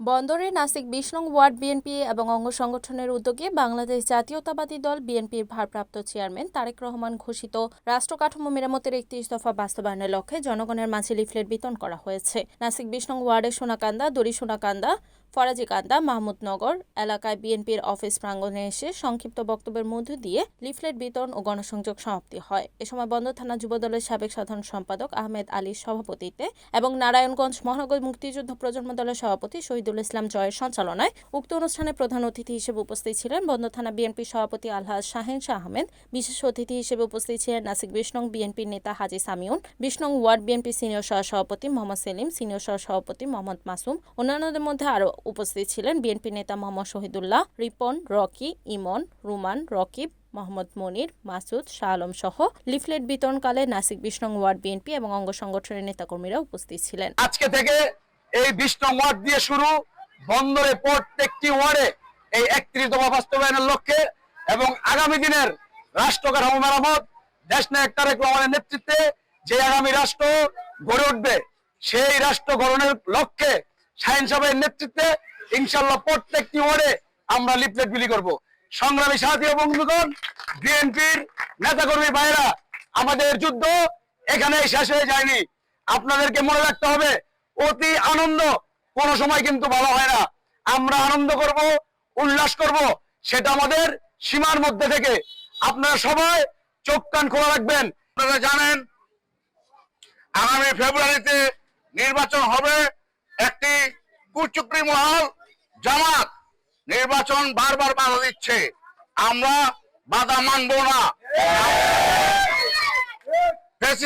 বন্দরে নাসিক বিশ নং ওয়ার্ড বিএনপি এবং অঙ্গ সংগঠনের উদ্যোগে বাংলাদেশ জাতীয়তাবাদী দল বিএনপির ভারপ্রাপ্ত চেয়ারম্যান তারেক রহমান ঘোষিত রাষ্ট্র কাঠামো মেরামতের একত্রিশ দফা বাস্তবায়নের লক্ষ্যে জনগণের মাঝে লিফলেট বিতরণ করা হয়েছে। নাসিক বিশ নং ওয়ার্ডের সোনাকান্দা দড়ি সোনাকান্দা ফরাজিকান্দা মাহমুদনগর এলাকায় বিএনপির অফিস প্রাঙ্গণে এসে সংক্ষিপ্ত বক্তব্যের মধ্য দিয়ে লিফলেট বিতরণ ও গণসংযোগ সমাপ্তি হয়। এ সময় বন্দর থানা যুবদলের সাবেক সাধারণ সম্পাদক আহমেদ আলীর সভাপতিত্বে এবং নারায়ণগঞ্জ মহানগর মুক্তিযুদ্ধ প্রজন্ম দলের সভাপতি শহীদুল ইসলাম জয়ের সঞ্চালনায় উক্ত অনুষ্ঠানে প্রধান অতিথি হিসেবে উপস্থিত ছিলেন বন্দর থানা বিএনপি সভাপতি আলহাজ শাহেন শাহ আহমেদ, বিশেষ অতিথি হিসেবে উপস্থিত ছিলেন নাসিক বিষ্ণং বিএনপির নেতা হাজি সামিউন, বিষ্ণং ওয়ার্ড বিএনপি সিনিয়র সহ সভাপতি মোহাম্মদ সেলিম, সিনিয়র সহ সভাপতি মোহাম্মদ মাসুম, অন্যান্যদের মধ্যে আরও উপস্থিত ছিলেন বিএনপি নেতা মোহাম্মদ শহীদুল্লাহ, রিপন, রকি, ইমন, রুমান, রকিব, মোহাম্মদ মনির, মাসুদ, শাহ আলম সহ লিফলেট বিতরণকালে নাসিক বিষ্ণং ওয়ার্ড বিএনপি এবং অঙ্গ সংগঠনের নেতাকর্মীরা উপস্থিত ছিলেন। আজকে থেকে এই নং ওয়ার্ড দিয়ে শুরু, বন্দরে প্রত্যেকটি ওয়ার্ডে এই একত্রিশ বাস্তবায়নের লক্ষ্যে এবং আগামী দিনের রাষ্ট্র কাঠামো মেরামত, দেশ নায়ক তারেক রহমানের নেতৃত্বে যে আগামী রাষ্ট্র গড়ে উঠবে, সেই রাষ্ট্র গঠনের লক্ষ্যে শাহিন সাহেবের নেতৃত্বে ইনশাল্লাহ প্রত্যেকটি ওয়ার্ডে আমরা লিফলেট বিলি করব। সংগ্রামী সাথী বন্ধুগণ, বিএনপির নেতাকর্মী ভাইরা আমাদের যুদ্ধ এখানেই শেষ হয়ে যায়নি। আপনাদেরকে মনে রাখতে হবে, অতি আনন্দ, কোন সময় কিন্তু ভালো হয় না। আমরা আনন্দ করব, উল্লাস করব, সেটা আমাদের সীমার মধ্যে থেকে। আপনারা সবাই চোখ কান খোলা রাখবেন। আপনারা জানেন, আগামী ফেব্রুয়ারিতে নির্বাচন হবে। একটি কুচুকরি মহল জামাত নির্বাচন বারবার বাধা দিচ্ছে। আমরা বাধা মানবো না।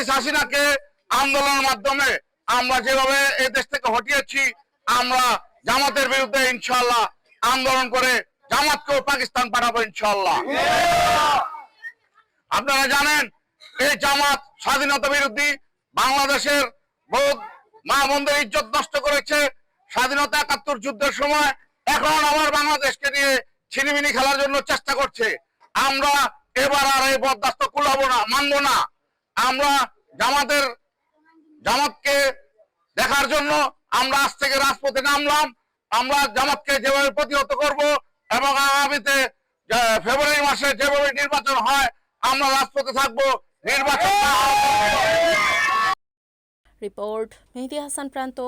হাসিনাকে আন্দোলনের মাধ্যমে আমরা যেভাবে এই দেশ থেকে হটিয়েছি, আমরা জামাতের বিরুদ্ধে ইনশাল্লাহ আন্দোলন করে জামাতকেও পাকিস্তান পাঠাবো ইনশাল্লাহ আপনারা জানেন, এই জামাত স্বাধীনতা বিরোধী বাংলাদেশের বহুত মা বোনদের ইজ্জত নষ্ট করেছে। স্বাধীনতা একাত্তর যুদ্ধের সময় এখন আমার বাংলাদেশকে নিয়ে ছিনিমিনি খেলার জন্য চেষ্টা করছে। আমরা এবার আর এই বরদাস্ত কুলাবো না, মানবো না। আমরা জামাতের, জামাতকে দেখার জন্য আমরা আজ থেকে রাজপথে নামলাম। আমরা জামাতকে যেভাবে প্রতিহত করব এবং আগামীতে ফেব্রুয়ারি মাসে যেভাবে নির্বাচন হয়, আমরা রাজপথে থাকব। নির্বাচন রিপোর্ট মেহেদি হাসান প্রান্ত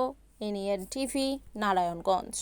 এনিয়ান টিভি নারায়ণগঞ্জ